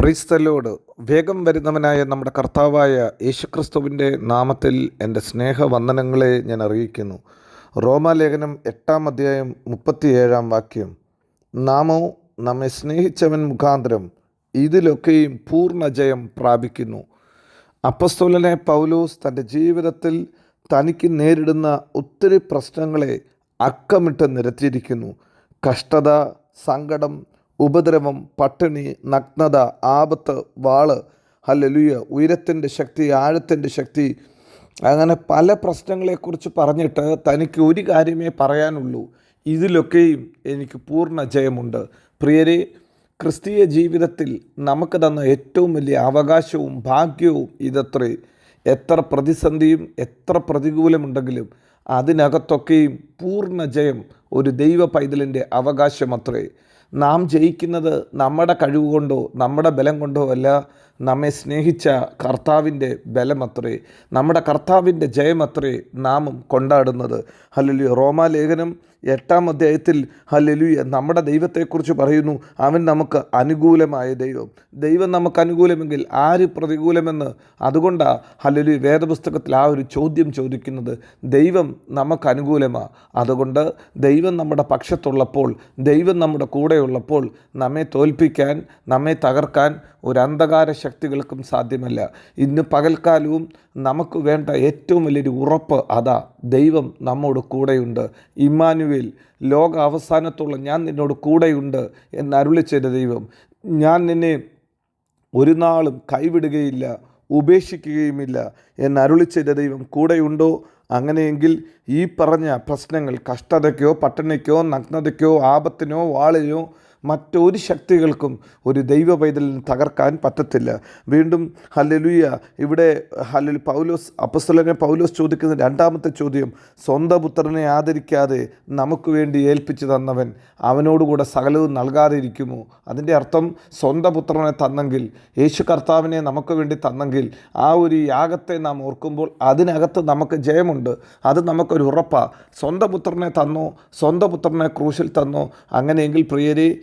പ്രീസ്തലോട് വേഗം വരുന്നവനായ നമ്മുടെ കർത്താവായ യേശുക്രിസ്തുവിന്റെ നാമത്തിൽ എന്റെ സ്നേഹവന്ദനങ്ങളെ ഞാൻ അറിയിക്കുന്നു. റോമാലേഖനം എട്ടാം അധ്യായം മുപ്പത്തിയേഴാം വാക്യം. നാമോ നമ്മെ സ്നേഹിച്ചവൻ മുഖാന്തരം ഇതിലൊക്കെയും പൂർണ ജയം പ്രാപിക്കുന്നു. അപ്പസ്തോലനെ പൗലോസ് തന്റെ ജീവിതത്തിൽ തനിക്ക് നേരിടുന്ന ഒത്തിരി പ്രശ്നങ്ങളെ അക്കമിട്ട് നിരത്തിയിരിക്കുന്നു. കഷ്ടത സങ്കടം ഉപദ്രവം പട്ടിണി നഗ്നത ആപത്ത് വാൾ ഹല്ലേലൂയ ഉയരത്തിന്റെ ശക്തി ആഴത്തിന്റെ ശക്തി അങ്ങനെ പല പ്രശ്നങ്ങളെക്കുറിച്ച് പറഞ്ഞിട്ട് തനിക്ക് ഒരു കാര്യമേ പറയാനുള്ളൂ. ഇതിലൊക്കെയും എനിക്ക് പൂർണ ജയമുണ്ട്. പ്രിയരെ ക്രിസ്തീയ ജീവിതത്തിൽ നമുക്ക് തന്ന ഏറ്റവും വലിയ അവകാശവും ഭാഗ്യവും ഇതത്രേ. എത്ര പ്രതിസന്ധിയും എത്ര പ്രതികൂലമുണ്ടെങ്കിലും അതിനകത്തൊക്കെയും പൂർണ ജയം ഒരു ദൈവ പൈതലിന്റെ അവകാശമത്രേ. നാം ജയിക്കുന്നത് നമ്മുടെ കഴിവ് കൊണ്ടോ നമ്മുടെ ബലം കൊണ്ടോ അല്ല നമ്മെ സ്നേഹിച്ച കർത്താവിന്റെ ബലമത്രേ നമ്മുടെ കർത്താവിന്റെ ജയമത്രേ നാമും കൊണ്ടാടുന്നത്. ഹല്ലേലൂയ. റോമാലേഖനം എട്ടാം അധ്യായത്തിൽ ഹല്ലേലൂയ നമ്മുടെ ദൈവത്തെക്കുറിച്ച് പറയുന്നു അവൻ നമുക്ക് അനുകൂലമായ ദൈവം. ദൈവം നമുക്ക് അനുകൂലമെങ്കിൽ ആര് പ്രതികൂലമെന്ന്? അതുകൊണ്ടാണ് ഹല്ലേലൂയ വേദപുസ്തകത്തിൽ ആ ഒരു ചോദ്യം ചോദിക്കുന്നത്. ദൈവം നമുക്ക് അനുകൂലമാണ് അതുകൊണ്ട് ദൈവം നമ്മുടെ പക്ഷത്തുള്ളപ്പോൾ ദൈവം നമ്മുടെ കൂടെയുള്ളപ്പോൾ നമ്മെ തോൽപ്പിക്കാൻ നമ്മെ തകർക്കാൻ ഒരു അന്ധകാര ശക്തികൾക്കും സാധ്യമല്ല. ഇന്ന് പകൽക്കാലവും നമുക്ക് വേണ്ട ഏറ്റവും വലിയൊരു ഉറപ്പ് അതാ ദൈവം നമ്മോട് കൂടെയുണ്ട്. ഇമ്മാനുവേൽ ലോക അവസാനത്തോളം ഞാൻ നിന്നോട് കൂടെയുണ്ട് എന്ന് അരുളി ചെയ്ത ദൈവം ഞാൻ നിന്നെ ഒരു നാളും കൈവിടുകയില്ല ഉപേക്ഷിക്കുകയുമില്ല എന്ന് അരുളി ചെയ്ത ദൈവം കൂടെയുണ്ടോ? അങ്ങനെയെങ്കിൽ ഈ പറഞ്ഞ പ്രശ്നങ്ങൾ കഷ്ടതയ്ക്കോ പട്ടിണിക്കോ നഗ്നതയ്ക്കോ ആപത്തിനോ വാളിനോ മറ്റൊരു ശക്തികൾക്കും ഒരു ദൈവ പൈതലിന് തകർക്കാൻ പറ്റത്തില്ല. വീണ്ടും ഹല്ലലുയ. ഇവിടെ ഹല്ലൽ പൗലോസ് അപ്പസ്തലനെ പൗലോസ് ചോദിക്കുന്ന രണ്ടാമത്തെ ചോദ്യം സ്വന്തം പുത്രനെ ആദരിക്കാതെ നമുക്ക് വേണ്ടി ഏൽപ്പിച്ചു തന്നവൻ അവനോടുകൂടെ സകലവും നൽകാതെ ഇരിക്കുമോ? അതിന്റെ അർത്ഥം സ്വന്തം പുത്രനെ തന്നെങ്കിൽ യേശു കർത്താവിനെ നമുക്ക് വേണ്ടി തന്നെങ്കിൽ ആ ഒരു യാഗത്തെ നാം ഓർക്കുമ്പോൾ അതിനകത്ത് നമുക്ക് ജയമുണ്ട്. അത് നമുക്കൊരു ഉറപ്പാണ് സ്വന്തം പുത്രനെ തന്നോ സ്വന്തം പുത്രനെ ക്രൂശിൽ തന്നോ അങ്ങനെയെങ്കിൽ പ്രിയരെ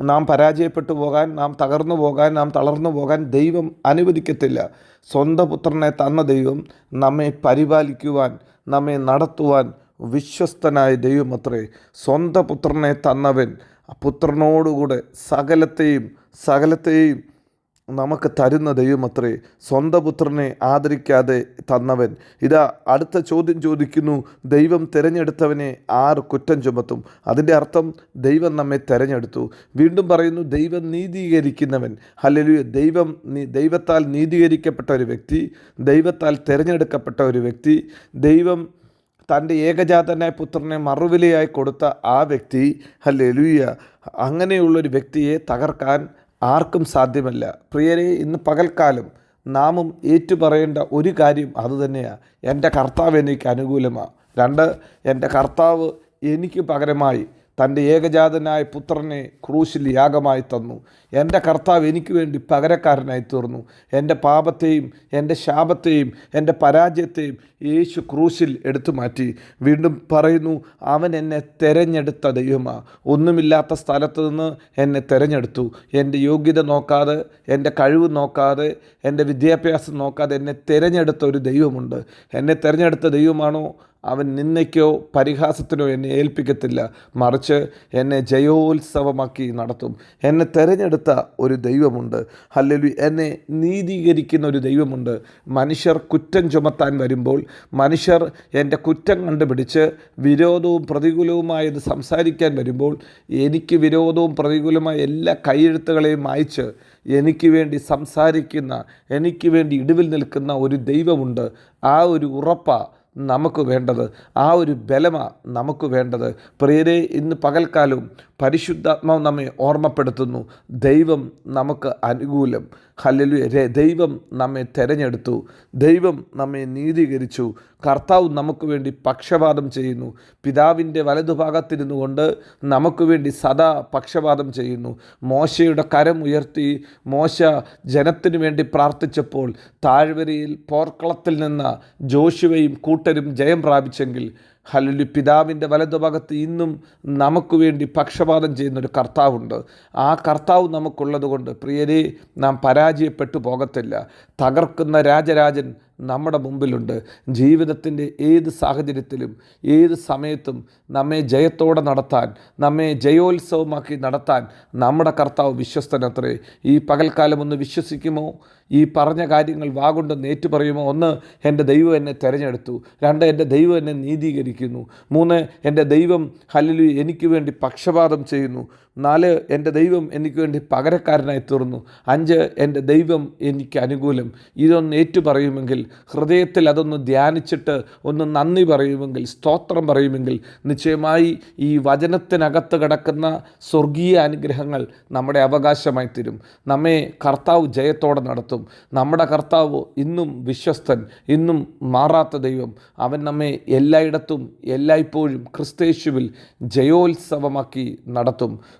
നാം പരാജയപ്പെട്ടു പോകാൻ നാം തകർന്നു പോകാൻ നാം തളർന്നു പോകാൻ ദൈവം അനുവദിക്കത്തില്ല. സ്വന്തം പുത്രനെ തന്ന ദൈവം നമ്മെ പരിപാലിക്കുവാൻ നമ്മെ നടത്തുവാൻ വിശ്വസ്തനായ ദൈവമത്രേ. സ്വന്തം പുത്രനെ തന്നവൻ പുത്രനോടുകൂടെ സകലത്തെയും സകലത്തെയും നമുക്ക് തരുന്ന ദൈവമത്രേ സ്വന്തം പുത്രനെ ആദരിക്കാതെ തന്നവൻ. ഇതാ അടുത്ത ചോദ്യം ചോദിക്കുന്നു ദൈവം തിരഞ്ഞെടുത്തവനെ ആർ കുറ്റം ചുമത്തും? അതിന്റെ അർത്ഥം ദൈവം നമ്മെ തിരഞ്ഞെടുത്തു. വീണ്ടും പറയുന്നു ദൈവം നീതീകരിക്കുന്നവൻ. അല്ലെങ്കിൽ ദൈവം ദൈവത്താൽ നീതീകരിക്കപ്പെട്ട ഒരു വ്യക്തി ദൈവത്താൽ തിരഞ്ഞെടുക്കപ്പെട്ട ഒരു വ്യക്തി ദൈവം തന്റെ ഏകജാതനായ പുത്രനെ മറുവിലയായി കൊടുത്ത ആ വ്യക്തി ഹല്ലേലൂയ. അങ്ങനെയുള്ളൊരു വ്യക്തിയെ തകർക്കാൻ ആർക്കും സാധ്യമല്ല. പ്രിയരെ ഇന്ന് പകൽക്കാലം നാമും ഏറ്റുപറയേണ്ട ഒരു കാര്യം അതുതന്നെയാണ് എന്റെ കർത്താവ് എനിക്ക് അനുകൂലമാണ് രണ്ട് എന്റെ കർത്താവ് എനിക്ക് പകരമായി തന്റെ ഏകജാതനായ പുത്രനെ ക്രൂശിൽ യാഗമായി തന്നു. എന്റെ കർത്താവ് എനിക്ക് വേണ്ടി പകരക്കാരനായി തീർന്നു. എന്റെ പാപത്തെയും എന്റെ ശാപത്തെയും എന്റെ പരാജയത്തെയും യേശു ക്രൂശിൽ എടുത്തു മാറ്റി. വീണ്ടും പറയുന്നു അവൻ എന്നെ തിരഞ്ഞെടുത്ത ദൈവമാ. ഒന്നുമില്ലാത്ത സ്ഥലത്ത് നിന്ന് എന്നെ തിരഞ്ഞെടുത്തു. എന്റെ യോഗ്യത നോക്കാതെ എന്റെ കഴിവ് നോക്കാതെ എന്റെ വിദ്യാഭ്യാസം നോക്കാതെ എന്നെ തിരഞ്ഞെടുത്ത ഒരു ദൈവമുണ്ട്. എന്നെ തിരഞ്ഞെടുത്ത ദൈവമാണോ? അവൻ നിന്നയ്ക്കോ പരിഹാസത്തിനോ എന്നെ ഏൽപ്പിക്കത്തില്ല. മറിച്ച് എന്നെ ജയോത്സവമാക്കി നടത്തും. എന്നെ തെരഞ്ഞെടുത്ത ഒരു ദൈവമുണ്ട്. അല്ലെങ്കിൽ എന്നെ നീതീകരിക്കുന്ന ഒരു ദൈവമുണ്ട്. മനുഷ്യർ കുറ്റം ചുമത്താൻ വരുമ്പോൾ മനുഷ്യർ എന്റെ കുറ്റം കണ്ടുപിടിച്ച് വിരോധവും പ്രതികൂലവുമായത് സംസാരിക്കാൻ വരുമ്പോൾ എനിക്ക് വിരോധവും പ്രതികൂലമായ എല്ലാ കൈയെഴുത്തുകളെയും മായ്ച്ച് എനിക്ക് വേണ്ടി സംസാരിക്കുന്ന എനിക്ക് വേണ്ടി ഇടിവിൽ നിൽക്കുന്ന ഒരു ദൈവമുണ്ട്. ആ ഒരു ഉറപ്പാണ് നമുക്ക് വേണ്ടത്. ആ ഒരു ബലമാണ് നമുക്ക് വേണ്ടത്. പ്രിയരെ ഇന്ന് പകൽക്കാലവും പരിശുദ്ധാത്മാവ് നമ്മെ ഓർമ്മപ്പെടുത്തുന്നു. ദൈവം നമുക്ക് അനുകൂലം. ഹല്ലലു ദൈവം നമ്മെ തിരഞ്ഞെടുത്തു. ദൈവം നമ്മെ നീതീകരിച്ചു. കർത്താവ് നമുക്ക് വേണ്ടി പക്ഷപാതം ചെയ്യുന്നു. പിതാവിന്റെ വലതുഭാഗത്തിരുന്നു കൊണ്ട് നമുക്ക് വേണ്ടി സദാ പക്ഷപാതം ചെയ്യുന്നു. മോശയുടെ കരം ഉയർത്തി മോശ ജനത്തിനു വേണ്ടി പ്രാർത്ഥിച്ചപ്പോൾ താഴ്വരയിൽ പോർക്കളത്തിൽ നിന്ന് ജോഷുവയും കൂട്ടരും ജയം പ്രാപിച്ചെങ്കിൽ ഹലുലി പിതാവിന്റെ വലതുഭാഗത്ത് ഇന്നും നമുക്ക് വേണ്ടി പക്ഷപാതം ചെയ്യുന്നൊരു കർത്താവുണ്ട്. ആ കർത്താവ് നമുക്കുള്ളത് കൊണ്ട് പ്രിയരെ നാം പരാജയപ്പെട്ടു പോകത്തില്ല. തകർക്കുന്ന രാജരാജൻ നമ്മുടെ മുമ്പിലുണ്ട്. ജീവിതത്തിന്റെ ഏത് സാഹചര്യത്തിലും ഏത് സമയത്തും നമ്മെ ജയത്തോടെ നടത്താൻ നമ്മെ ജയോത്സവമാക്കി നടത്താൻ നമ്മുടെ കർത്താവ് വിശ്വസ്തനത്രേ. ഈ പകൽക്കാലം ഒന്ന് വിശ്വസിക്കുമോ? ഈ പറഞ്ഞ കാര്യങ്ങൾ വാഗൊണ്ട് നേറ്റു പറയുമോ? ഒന്ന് എന്റെ ദൈവം എന്നെ തിരഞ്ഞെടുത്തു. രണ്ട് എന്റെ ദൈവം എന്നെ നീതീകരിക്കുന്നു. മൂന്ന് എന്റെ ദൈവം ഹല്ലിലു എനിക്ക് വേണ്ടി പക്ഷപാതം ചെയ്യുന്നു. നാല് എന്റെ ദൈവം എനിക്ക് വേണ്ടി പകരക്കാരനായി തീർന്നു. അഞ്ച് എന്റെ ദൈവം എനിക്ക് അനുകൂലം. ഇതൊന്ന് ഏറ്റു പറയുമെങ്കിൽ ഹൃദയത്തിൽ അതൊന്ന് ധ്യാനിച്ചിട്ട് ഒന്ന് നന്ദി പറയുമെങ്കിൽ സ്തോത്രം പറയുമെങ്കിൽ നിശ്ചയമായി ഈ വചനത്തിനകത്ത് കിടക്കുന്ന സ്വർഗീയ അനുഗ്രഹങ്ങൾ നമ്മുടെ അവകാശമായി തീരും. നമ്മെ കർത്താവ് ജയത്തോടെ നടത്തും. നമ്മുടെ കർത്താവ് ഇന്നും വിശ്വസ്തൻ ഇന്നും മാറാത്ത ദൈവം. അവൻ നമ്മെ എല്ലായിടത്തും എല്ലായ്പ്പോഴും ക്രിസ്തേശുവിൽ ജയോത്സവമാക്കി നടത്തും.